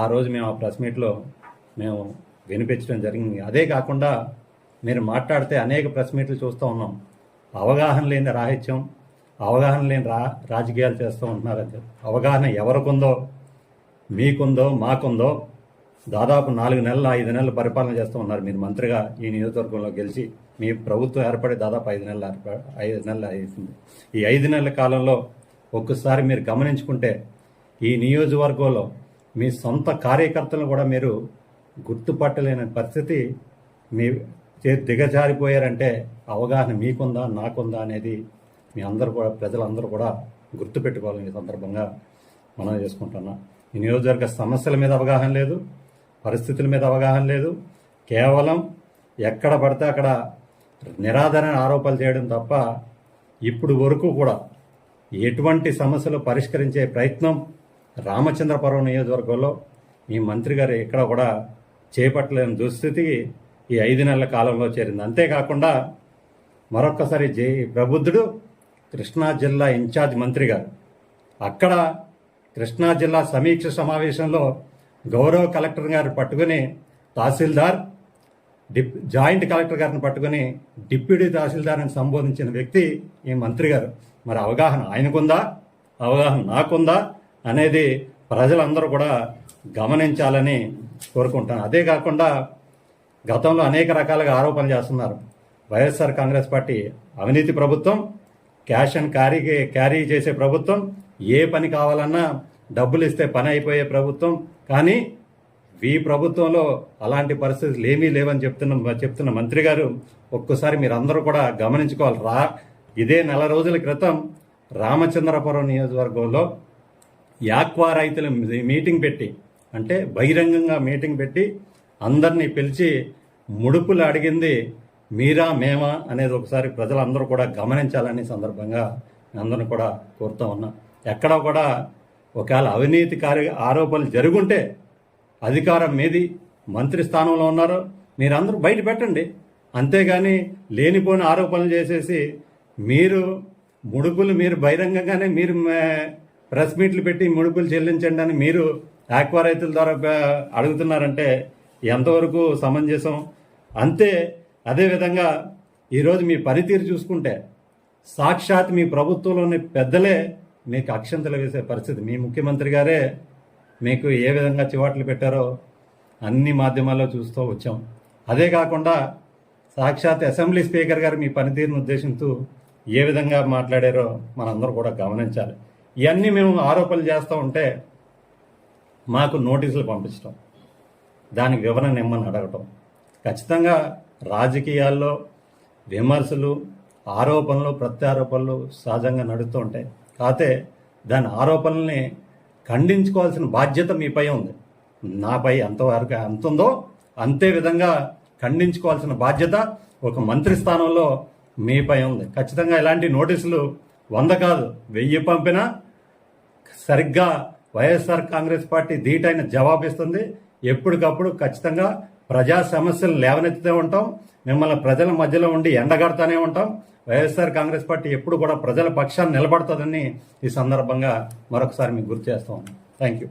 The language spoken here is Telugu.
ఆ రోజు మేము ఆ ప్రెస్ మీట్లో మేము వినిపించడం జరిగింది. అదే కాకుండా మీరు మాట్లాడితే అనేక ప్రెస్ మీట్లు చూస్తూ ఉన్నాం. అవగాహన లేని రాహిత్యం అవగాహన లేని రా రాజకీయాలు చేస్తూ ఉంటున్నారు అవగాహన ఎవరికుందో మీకుందో మాకుందో దాదాపు నాలుగు నెలలు ఐదు నెలలు పరిపాలన చేస్తూ ఉన్నారు. మీరు మంత్రిగా ఈ నియోజకవర్గంలో గెలిచి మీ ప్రభుత్వం ఏర్పడి దాదాపు ఐదు నెలలు ఐదు నెలలు అయింది. ఈ ఐదు నెలల కాలంలో ఒక్కసారి మీరు గమనించుకుంటే ఈ నియోజకవర్గంలో మీ సొంత కార్యకర్తలను కూడా మీరు గుర్తుపట్టలేని పరిస్థితి మీ చే- దిగజారిపోయారంటే అవగాహన మీకుందా నాకుందా అనేది మీ అందరూ కూడా ప్రజలందరూ కూడా గుర్తుపెట్టుకోవాలని ఈ సందర్భంగా మనం చేసుకుంటున్నాం. ఈ నియోజకవర్గ సమస్యల మీద అవగాహన లేదు పరిస్థితుల మీద అవగాహన లేదు. కేవలం ఎక్కడ పడితే అక్కడ నిరాధారణ ఆరోపణలు చేయడం తప్ప ఇప్పుడు వరకు కూడా ఎటువంటి సమస్యలు పరిష్కరించే ప్రయత్నం రామచంద్రపురం నియోజకవర్గంలో ఈ మంత్రి గారు ఎక్కడ కూడా చేపట్టలేని దుస్థితికి ఈ ఐదు నెలల కాలంలో చేరింది. అంతేకాకుండా మరొక్కసారి జే ప్రబుద్ధుడు కృష్ణా జిల్లా ఇన్ఛార్జ్ మంత్రి గారు. అక్కడ కృష్ణా జిల్లా సమీక్ష సమావేశంలో గౌరవ కలెక్టర్ గారిని పట్టుకుని తహసీల్దార్ డిప్ జాయింట్ కలెక్టర్ గారిని పట్టుకుని డిప్యూటీ తహసీల్దార్ని సంబోధించిన వ్యక్తి ఈ మంత్రి గారు. మరి అవగాహన ఆయనకుందా? అవగాహన నాకుందా? అనేది ప్రజలందరూ కూడా గమనించాలని కోరుకుంటాను అదే కాకుండా గతంలో అనేక రకాలుగా ఆరోపణలు చేస్తున్నారు. వైఎస్ఆర్ కాంగ్రెస్ పార్టీ అవినీతి ప్రభుత్వం క్యాష్ అండ్ క్యారీ క్యారీ చేసే ప్రభుత్వం ఏ పని కావాలన్నా డబ్బులు ఇస్తే పని అయిపోయే ప్రభుత్వం. కానీ ఈ ప్రభుత్వంలో అలాంటి పరిస్థితులు ఏమీ లేవని చెప్తున్న చెప్తున్న మంత్రి గారు ఒక్కసారి మీరందరూ కూడా గమనించుకోవాలి. రా ఇదే నెల రోజుల క్రితం రామచంద్రపురం నియోజకవర్గంలో యాక్వా రైతుల మీటింగ్ పెట్టి అంటే బహిరంగంగా మీటింగ్ పెట్టి అందరినీ పిలిచి ముడుపులు అడిగింది మీరా మేమా అనేది ఒకసారి ప్రజలందరూ కూడా గమనించాలని సందర్భంగా అందరిని కూడా కోరుతా ఉన్నా. ఎక్కడ కూడా ఒకవేళ అవినీతి కార్య ఆరోపణలు జరుగుంటే అధికారం మీది మంత్రి స్థానంలో ఉన్నారు మీరందరూ బయట పెట్టండి. అంతేగాని లేనిపోని ఆరోపణలు చేసేసి మీరు ముడుపులు మీరు బహిరంగంగానే మీరు ప్రెస్ మీట్లు పెట్టి ముడుపులు చెల్లించండి అని మీరు ఆక్వా రైతుల ద్వారా అడుగుతున్నారంటే ఎంతవరకు సమంజసం? అంతే అదేవిధంగా ఈరోజు మీ పనితీరు చూసుకుంటే సాక్షాత్ మీ ప్రభుత్వంలోని పెద్దలే మీకు అక్షంతలు వేసే పరిస్థితి. మీ ముఖ్యమంత్రి గారే మీకు ఏ విధంగా చివాట్లు పెట్టారో అన్ని మాధ్యమాల్లో చూస్తూ వచ్చాం. అదే కాకుండా సాక్షాత్ అసెంబ్లీ స్పీకర్ గారు మీ పనితీరును ఉద్దేశిస్తూ ఏ విధంగా మాట్లాడారో మనందరూ కూడా గమనించాలి. ఇవన్నీ మేము ఆరోపణలు చేస్తూ ఉంటే మాకు నోటీసులు పంపించడం దానికి వివరణ ఇమ్మని అడగటం. ఖచ్చితంగా రాజకీయాల్లో విమర్శలు ఆరోపణలు ప్రత్యారోపణలు సహజంగా నడుస్తూ ఉంటాయి. కాకపోతే దాని ఆరోపణల్ని ఖండించుకోవాల్సిన బాధ్యత మీపై ఉంది. నాపై ఎంతవరకు ఎంత ఉందో అంతే విధంగా ఖండించుకోవాల్సిన బాధ్యత ఒక మంత్రి స్థానంలో మీపై ఉంది. ఖచ్చితంగా ఇలాంటి నోటీసులు వంద కాదు వెయ్యి పంపినా సరిగ్గా వైఎస్ఆర్ కాంగ్రెస్ పార్టీ ధీటైన జవాబిస్తుంది. ఎప్పటికప్పుడు ఖచ్చితంగా ప్రజా సమస్యలు లేవనెత్తుతూ ఉంటాం. మిమ్మల్ని ప్రజల మధ్యలో ఉండి ఎండగడతానే ఉంటాం. వైఎస్ఆర్ కాంగ్రెస్ పార్టీ ఎప్పుడు కూడా ప్రజల పక్షాన్ని నిలబడుతుందని ఈ సందర్భంగా మరొకసారి మీకు గుర్తు చేస్తాం థ్యాంక్ యూ